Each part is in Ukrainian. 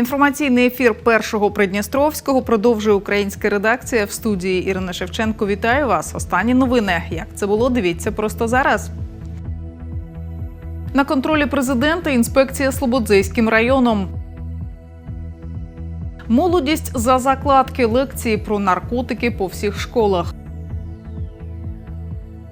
Інформаційний ефір першого Придністровського продовжує українська редакція в студії Ірина Шевченко. Вітаю вас. Останні новини. Як це було? Дивіться просто зараз. На контролі президента інспекція Слободзейським районом. Молодість за закладки лекції про наркотики по всіх школах.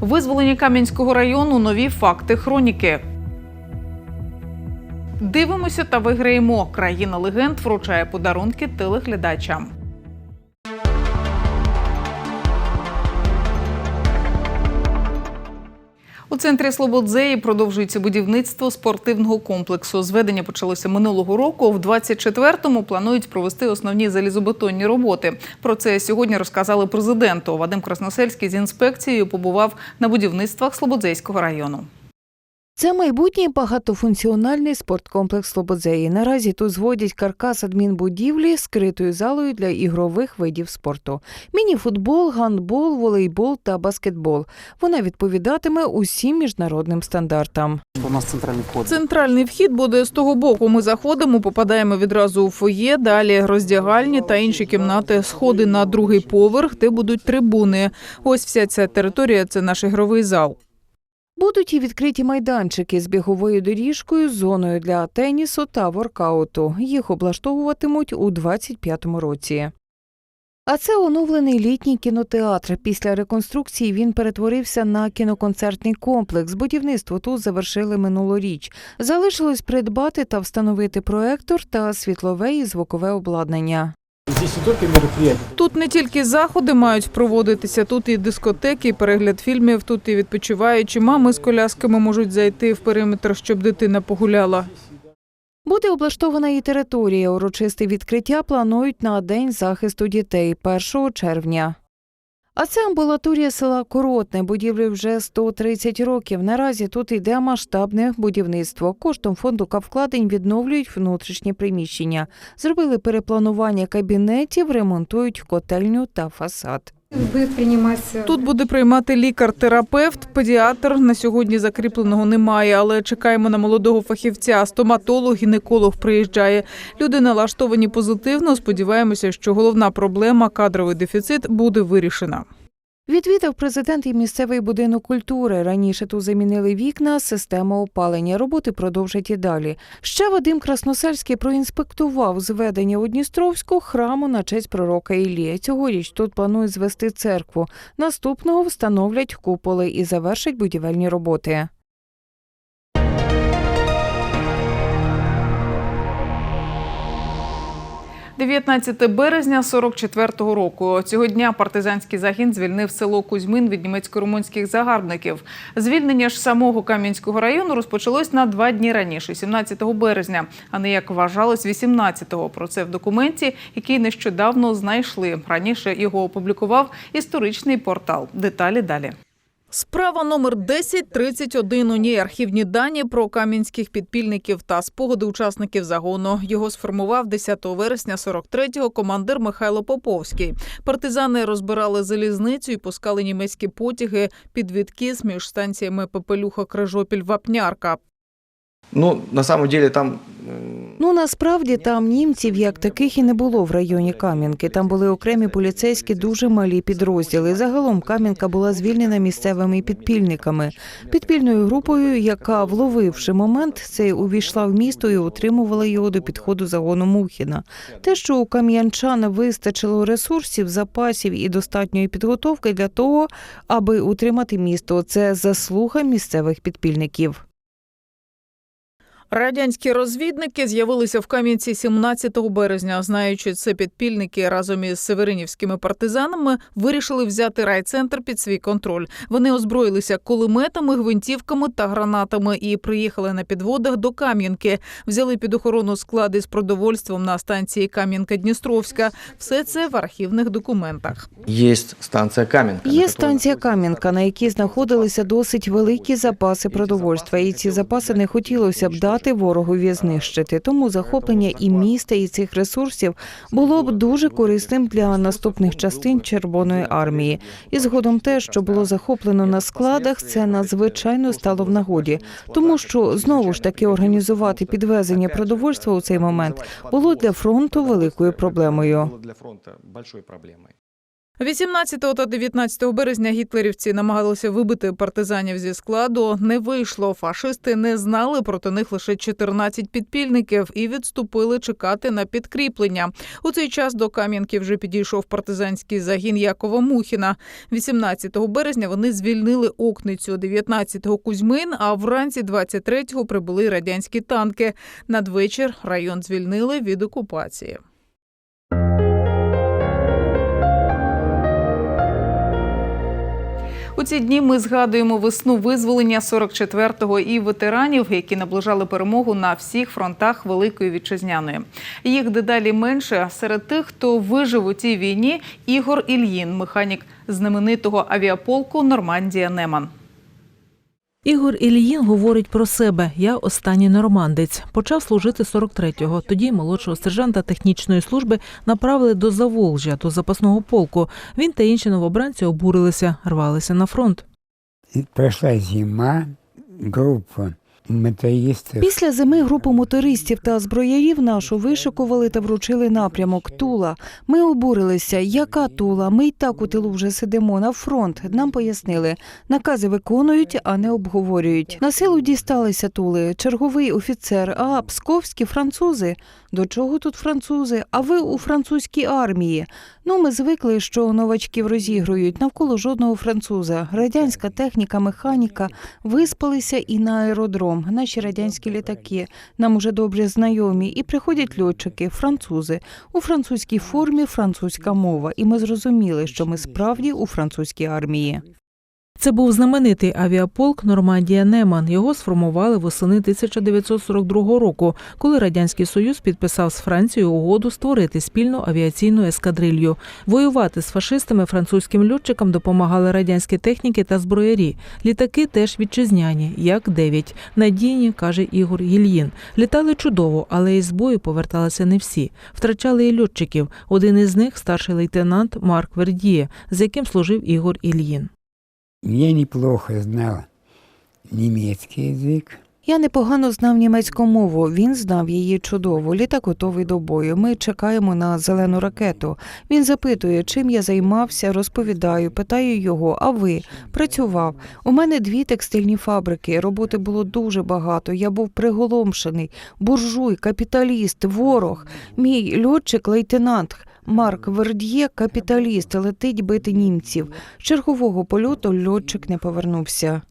Визволені Кам'янського району нові факти хроніки. Дивимося та виграємо. Країна легенд вручає подарунки телеглядачам. У центрі Слободзеї продовжується будівництво спортивного комплексу. Зведення почалося минулого року. В 24-му планують провести основні залізобетонні роботи. Про це сьогодні розказали президенту. Вадим Красносельський з інспекцією побував на будівництвах Слободзейського району. Це майбутній багатофункціональний спорткомплекс Слободзеї. Наразі тут зводять каркас адмінбудівлі з критою залою для ігрових видів спорту: мініфутбол, гандбол, волейбол та баскетбол. Вона відповідатиме усім міжнародним стандартам. У нас центральний вход. Центральний вхід буде з того боку. Ми заходимо, попадаємо відразу у фоє, далі роздягальні та інші кімнати, сходи на другий поверх, де будуть трибуни. Ось вся ця територія це наш ігровий зал. Будуть і відкриті майданчики з біговою доріжкою, зоною для тенісу та воркауту. Їх облаштовуватимуть у 25-му році. А це оновлений літній кінотеатр. Після реконструкції він перетворився на кіноконцертний комплекс. Будівництво тут завершили минулоріч. Залишилось придбати та встановити проектор та світлове і звукове обладнання. Тут не тільки заходи мають проводитися, тут і дискотеки, і перегляд фільмів, тут і відпочиваючі мами з колясками можуть зайти в периметр, щоб дитина погуляла. Буде облаштована і територія. Урочисте відкриття планують на День захисту дітей 1 червня. А це амбулаторія села Коротне. Будівлі вже 130 років. Наразі тут йде масштабне будівництво. Коштом фонду капвкладень відновлюють внутрішні приміщення. Зробили перепланування кабінетів, ремонтують котельню та фасад. Тут буде приймати лікар-терапевт, педіатр. На сьогодні закріпленого немає, але чекаємо на молодого фахівця. Стоматолог, гінеколог приїжджає. Люди налаштовані позитивно. Сподіваємося, що головна проблема кадровий дефіцит буде вирішена. Відвідав президент і місцевий будинок культури. Раніше тут замінили вікна, систему опалення. Роботи продовжать і далі. Ще Вадим Красносельський проінспектував зведення у Дністровську храму на честь пророка Ілія. Цьогоріч тут планують звести церкву. Наступного встановлять куполи і завершать будівельні роботи. – 19 березня 44-го року. Цього дня партизанський загін звільнив село Кузьмин від німецько-румунських загарбників. Звільнення ж самого Кам'янського району розпочалось на два дні раніше, 17 березня, а не як вважалось 18-го. Про це в документі, який нещодавно знайшли. Раніше його опублікував історичний портал. Деталі далі. Справа номер 1031. У ній архівні дані про кам'янських підпільників та спогади учасників загону. Його сформував 10 вересня 43-го командир Михайло Поповський. Партизани розбирали залізницю і пускали німецькі потяги під відкіс між станціями Пепелюха Крижопіль Вапнярка. Ну, на самом деле там Ну насправді там німців як таких і не було в районі Кам'янки. Там були окремі поліцейські дуже малі підрозділи. Загалом Кам'янка була звільнена місцевими підпільниками, підпільною групою, яка, вловивши момент, цей увійшла в місто і утримувала його до підходу загону Мухіна. Те, що у кам'янчан вистачило ресурсів, запасів і достатньої підготовки для того, аби утримати місто, це заслуга місцевих підпільників. Радянські розвідники з'явилися в Кам'янці 17 березня. Знаючи це, підпільники разом із северинівськими партизанами вирішили взяти райцентр під свій контроль. Вони озброїлися кулеметами, гвинтівками та гранатами і приїхали на підводах до Кам'янки. Взяли під охорону склади з продовольством на станції Кам'янка-Дністровська. Все це в архівних документах. есть станция Каменка. на Є станція Кам'янка, на якій знаходилися досить великі запаси продовольства, і ці запаси не хотілося б дати дати ворогові знищити. Тому захоплення і міста, і цих ресурсів було б дуже корисним для наступних частин Червоної армії. І згодом те, що було захоплено на складах, це надзвичайно стало в нагоді, тому що знову ж таки організувати підвезення продовольства у цей момент було для фронту великою проблемою. 18 та 19 березня гітлерівці намагалися вибити партизанів зі складу. Не вийшло. Фашисти не знали проти них лише 14 підпільників і відступили чекати на підкріплення. У цей час до Кам'янки вже підійшов партизанський загін Якова Мухіна. 18 березня вони звільнили Окницю, 19-го Кузьмин. А вранці 23-го прибули радянські танки. Надвечір район звільнили від окупації. У ці дні ми згадуємо весну визволення 44-го і ветеранів, які наближали перемогу на всіх фронтах Великої вітчизняної. Їх дедалі менше серед тих, хто вижив у цій війні. Ігор Ільїн, механік знаменитого авіаполку Нормандія Неман. Ігор Ільїн говорить про себе. Я останній нормандець. Почав служити 43-го. Тоді молодшого сержанта технічної служби направили до Заволжя, до запасного полку. Він та інші новобранці обурилися, рвалися на фронт. Прийшла Прошла зима, группа мотористов Після зими групу мотористів та зброярів нашу вишикували та вручили напрямок Тула. Ми обурилися. Яка Тула? Ми й так у тилу вже сидимо на фронт. Нам пояснили, накази виконують, а не обговорюють. На силу дісталися Тули. Черговий офіцер. А псковські французи. До чого тут французи? А ви у французькій армії. Ну, ми звикли, що новачків розігрують навколо жодного француза. Радянська техніка, механіка виспалися і на аеродром. Наші радянські літаки нам уже добре знайомі. І приходять льотчики, французи у французькій формі, французька мова. І ми зрозуміли, що ми справді у французькій армії. Це був знаменитий авіаполк Нормандія Неман. Його сформували восени 1942 року, коли радянський союз підписав з Францією угоду створити спільну авіаційну ескадрилью. Воювати з фашистами французьким льотчикам допомагали радянські техніки та зброярі. Літаки теж вітчизняні, як 9 Надійні каже Ігор Єльїн. Літали чудово, але із бою поверталися не всі. Втрачали і льотчиків. Один із них старший лейтенант Марк Вердіє, з яким служив Ігор Ільїн. Я неплохо знал немецкий язык. Я непогано знав німецьку мову. Він знав її чудово. Літак готовий до бою. Ми чекаємо на зелену ракету. Він запитує, чим я займався, розповідаю, питаю його. А ви працював? У мене дві текстильні фабрики. Роботи було дуже багато. Я був приголомшений. Буржуй, капіталіст, ворог. Мій льотчик, лейтенант. Марк Верд'є, капіталіст, летить бити німців. Чергового польоту льотчик не повернувся.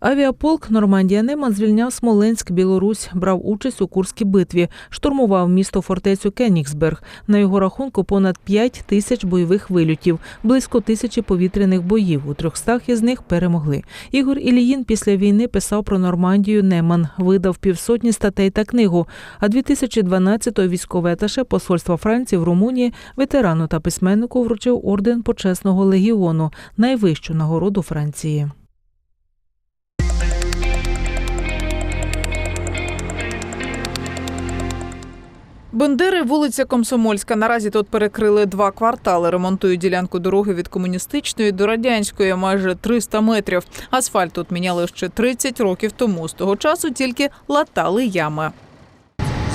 Авіаполк Нормандія Неман звільняв Смоленськ, Білорусь, брав участь у Курській битві, штурмував місто фортецю Кенігсберг. На його рахунку понад 5 тисяч бойових вильотів, близько тисячі повітряних боїв. У трьохстах із них перемогли. Ігор Іліїн після війни писав про Нормандію Неман, видав півсотні статей та книгу. А 2012-го військове аташе посольства Франції в Румунії ветерану та письменнику вручив орден почесного легіону, найвищу нагороду Франції. Бендери, вулиця Комсомольська. Наразі тут перекрили два квартали. Ремонтують ділянку дороги від комуністичної до радянської, майже 300 метрів. Асфальт тут міняли ще 30 років тому. З того часу тільки латали ями.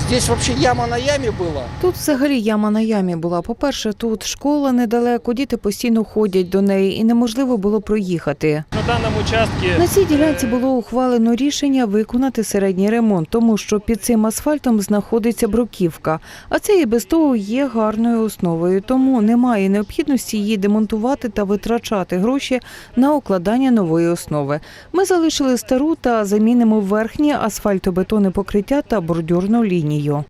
Здесь вообще яма на яме была. Тут взагалі яма на ямі була. По-перше, тут школа недалеко, діти постійно ходять до неї, і неможливо було проїхати. На данном участке На цій ділянці було ухвалено рішення виконати середній ремонт, тому що під цим асфальтом знаходиться бруківка. А це і без того є гарною основою. Тому немає необхідності її демонтувати та витрачати гроші на укладання нової основи. Ми залишили стару та замінимо верхнє асфальтобетонне покриття та бордюрну лінію.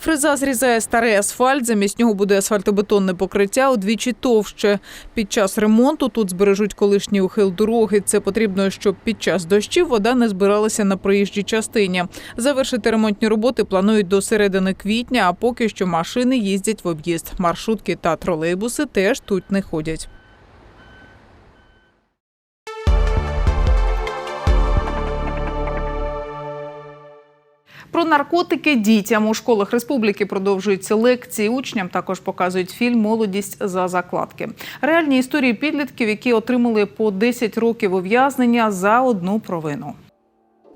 Фреза зрізає старий асфальт. Замість нього буде асфальтобетонне покриття удвічі товще. Під час ремонту тут збережуть колишній ухил дороги. Це потрібно, щоб під час дощів вода не збиралася на проїжджій частині. Завершити ремонтні роботи планують до середини квітня, а поки що машини їздять в об'їзд. Маршрутки та тролейбуси теж тут не ходять. Про наркотики дітям у школах республіки продовжуються лекції. Учням також показують фільм Молодість за закладки. Реальні історії підлітків, які отримали по 10 років ув'язнення за одну провину.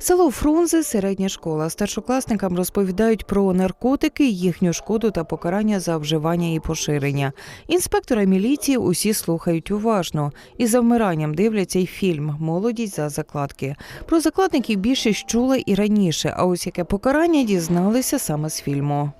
Село Фрунзе, середня школа. Старшокласникам розповідають про наркотики, їхню шкоду та покарання за вживання і поширення. Інспектора міліції усі слухають уважно і за вмиранням дивляться й фільм Молодість за закладки. Про закладників більшість чули і раніше. А ось яке покарання дізналися саме з фільму.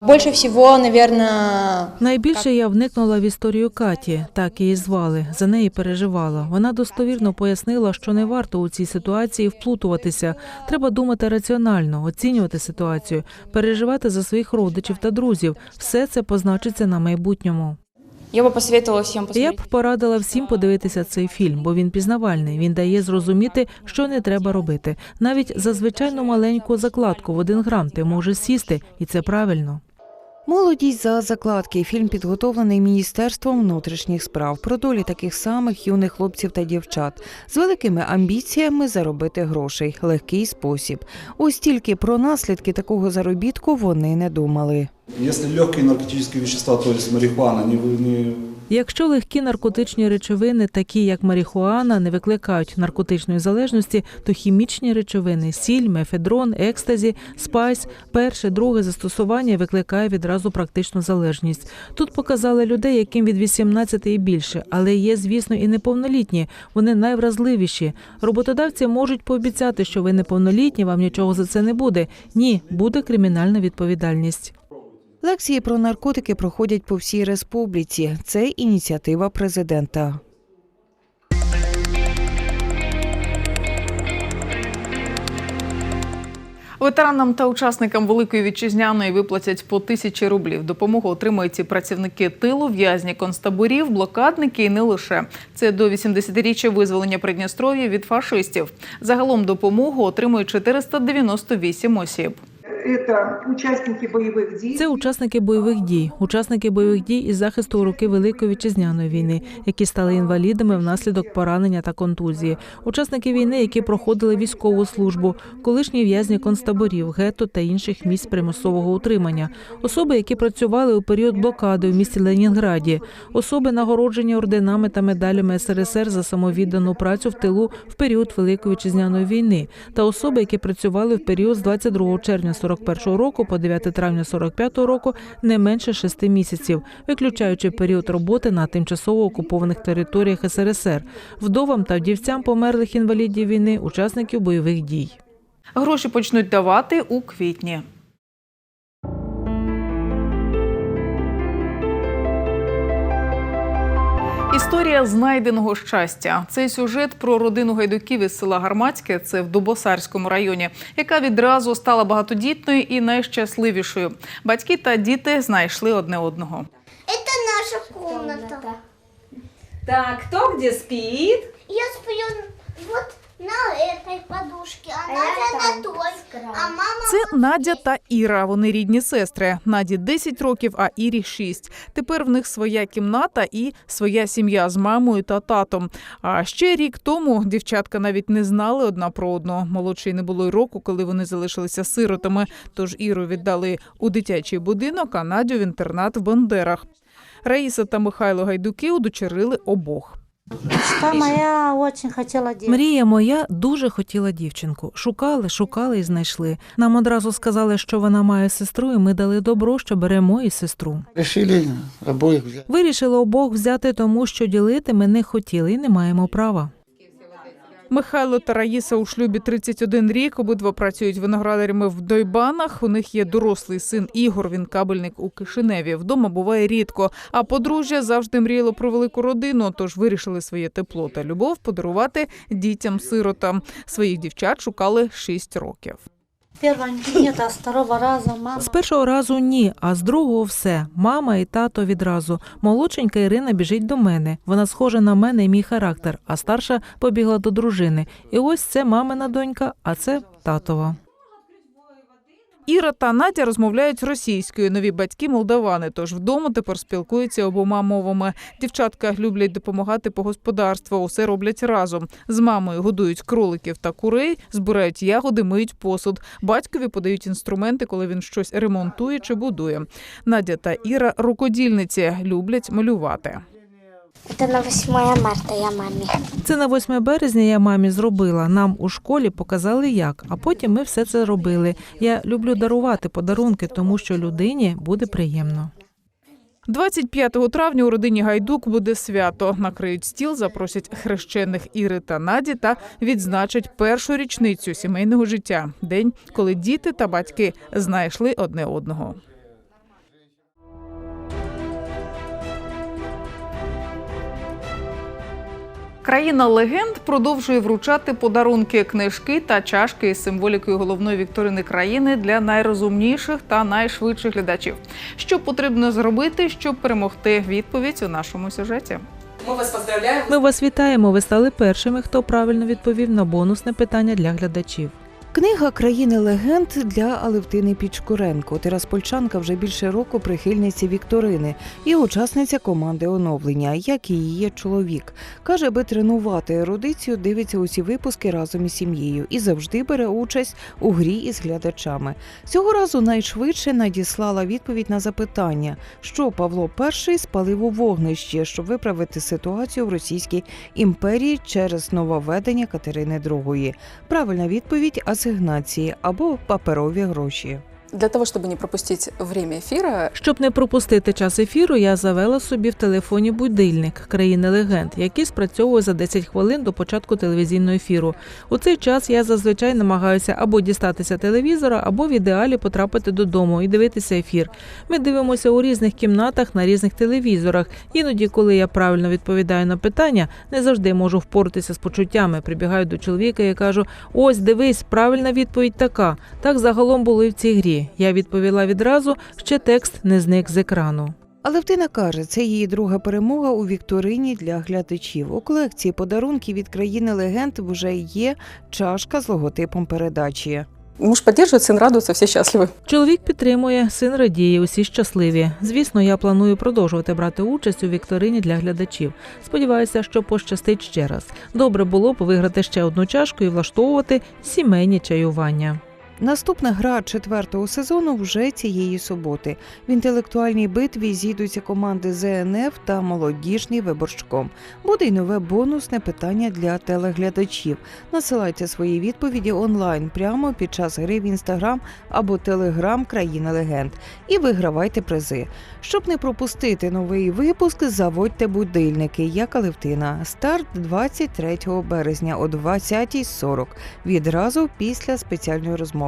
Больше всего, наверное, Найбільше я вникнула в історію Каті, так її звали. За неї переживала. Вона достовірно пояснила, що не варто у цій ситуації вплутуватися. Треба думати раціонально, оцінювати ситуацію, переживати за своїх родичів та друзів. Все це позначиться на майбутньому. я бы посоветовала всем Я б порадила всім подивитися цей фільм, бо він пізнавальний. Він дає зрозуміти, що не треба робити. Навіть за звичайну маленьку закладку в один грам ти можеш сісти, і це правильно. Молодість за закладки. Фільм підготовлений Міністерством внутрішніх справ про долі таких самих юних хлопців та дівчат з великими амбіціями заробити грошей. Легкий спосіб. Ось тільки про наслідки такого заробітку вони не думали. Если легкие наркотические вещества, то есть марихуана, не Якщо легкі наркотичні речовини, такі як марихуана, не викликають наркотичної залежності, то хімічні речовини сіль, мефедрон, екстазі, спайс, перше, друге застосування викликає відразу практичну залежність. Тут показали людей, яким від 18 і більше, але є, звісно, і неповнолітні. Вони найвразливіші. Роботодавці можуть пообіцяти, що ви неповнолітні, вам нічого за це не буде. Ні, буде кримінальна відповідальність. Лекції про наркотики проходять по всій республіці. Це ініціатива президента. Ветеранам та учасникам Великої вітчизняної виплатять по тисячі рублів. Допомогу отримують і працівники тилу, в'язні концтаборів, блокадники і не лише. Це до 80-річчя визволення Придністров'я від фашистів. Загалом допомогу отримують 498 осіб. Це учасники бойових дій, учасники бойових дій із захисту у роки Великої вітчизняної війни, які стали інвалідами внаслідок поранення та контузії, учасники війни, які проходили військову службу, колишні в'язні концтаборів, гетто та інших місць примусового утримання, особи, які працювали у період блокади у місті Ленінграді, особи, нагороджені орденами та медалями СРСР за самовіддану працю в тилу в період Великої вітчизняної війни, та особи, які працювали в період з 22 червня 41 року по 9 травня 45 року не менше шести місяців, виключаючи період роботи на тимчасово окупованих територіях СРСР, вдовам та вдівцям померлих інвалідів війни, учасників бойових дій. Гроші почнуть давати у квітні. Історія знайденого щастя. Цей сюжет про родину гайдуків із села Гармацьке, це в Дубосарському районі, яка відразу стала багатодітною і найщасливішою. Батьки та діти знайшли одне одного. Це наша кімната. Так, хто где спить? Я сплю вот на этой подушке, а Надя на той. А мама Це Надя та Іра. Вони рідні сестри. Наді 10 років, а Ірі 6. Тепер в них своя кімната і своя сім'я з мамою та татом. А ще рік тому дівчатка навіть не знали одна про одну. Молодший не було й року, коли вони залишилися сиротами. Тож Іру віддали у дитячий будинок, а Надю в інтернат в Бандерах. Раїса та Михайло Гайдуки удочерили обох. Мечта моя очень хотіла девочку. Мрія моя дуже хотіла дівчинку. Шукали, шукали і знайшли. Нам одразу сказали, що вона має сестру, і ми дали добро, що беремо і сестру. решили обох взять. Вирішили обох взяти, тому що ділити ми не хотіли і не маємо права. Михайло та Раїса у шлюбі 31 рік. Обидва працюють виноградарями в Дойбанах. У них є дорослий син Ігор. Він кабельник у Кишиневі. Вдома буває рідко. А подружжя завжди мріяло про велику родину. Тож вирішили своє тепло та любов подарувати дітям-сиротам. Своїх дівчат шукали 6 років. З першого разу ні, а з другого все. Мама і тато відразу. Молодшенька Ірина біжить до мене. Вона схожа на мене і мій характер, а старша побігла до дружини. І ось це мамина донька, а це татова. Іра та Надя розмовляють російською. Нові батьки молдавани, тож вдома тепер спілкуються обома мовами. Дівчатка люблять допомагати по господарству. Усе роблять разом. З мамою годують кроликів та курей, збирають ягоди, миють посуд. Батькові подають інструменти, коли він щось ремонтує чи будує. Надя та Іра рукодільниці люблять малювати. Это на 8 марта я маме. Це на 8 березня я мамі зробила. Нам у школі показали як, а потім ми все це робили. Я люблю дарувати подарунки, тому що людині буде приємно. 25 травня у родині Гайдук буде свято. Накриють стіл, запросять хрещених Іри та Наді та відзначать першу річницю сімейного життя день, коли діти та батьки знайшли одне одного. Країна легенд продовжує вручати подарунки, книжки та чашки із символікою головної вікторини країни для найрозумніших та найшвидших глядачів. Що потрібно зробити, щоб перемогти? Відповідь у нашому сюжеті. Ми вас вітаємо. Ви стали першими, хто правильно відповів на бонусне питання для глядачів. Книга країни легенд для Алевтини Пічкуренко. Тираспольчанка вже більше року прихильниця Вікторини і учасниця команди оновлення, як і її чоловік. Каже, аби тренувати ерудицію, дивиться усі випуски разом із сім'єю і завжди бере участь у грі із глядачами. Цього разу найшвидше надіслала відповідь на запитання, що Павло І спалив у вогнищі, щоб виправити ситуацію в Російській імперії через нововведення Катерини II. Правильна відповідь асигнації або паперові гроші. Для того, чтобы не пропустить время эфира, Щоб не пропустити час ефіру, я завела собі в телефоні будильник країни легенд, який спрацьовує за 10 хвилин до початку телевізійного ефіру. У цей час я зазвичай намагаюся або дістатися телевізора, або в ідеалі потрапити додому і дивитися ефір. Ми дивимося у різних кімнатах на різних телевізорах. Іноді, коли я правильно відповідаю на питання, не завжди можу впоратися з почуттями. Прибігаю до чоловіка і кажу: ось дивись, правильна відповідь така. Так загалом було і в цій грі. Я відповіла відразу, ще текст не зник з екрану. Алевтина каже, це її друга перемога у вікторині для глядачів. У колекції подарунків від країни легенд вже є чашка з логотипом передачі. муж поддерживает, сын радуется, все счастливы. Чоловік підтримує, син радіє, усі щасливі. Звісно, я планую продовжувати брати участь у вікторині для глядачів. Сподіваюся, що пощастить ще раз. Добре було б виграти ще одну чашку і влаштовувати сімейні чаювання. Наступна гра четвертого сезону вже цієї суботи. В інтелектуальній битві зійдуться команди ЗНФ та молодіжний виборчком. Буде й нове бонусне питання для телеглядачів. Насилайте свої відповіді онлайн прямо під час гри в інстаграм або телеграм країни легенд і вигравайте призи. Щоб не пропустити новий випуск, заводьте будильники, як Алевтина. Старт 23 березня о 20.40. Відразу після спеціальної розмови.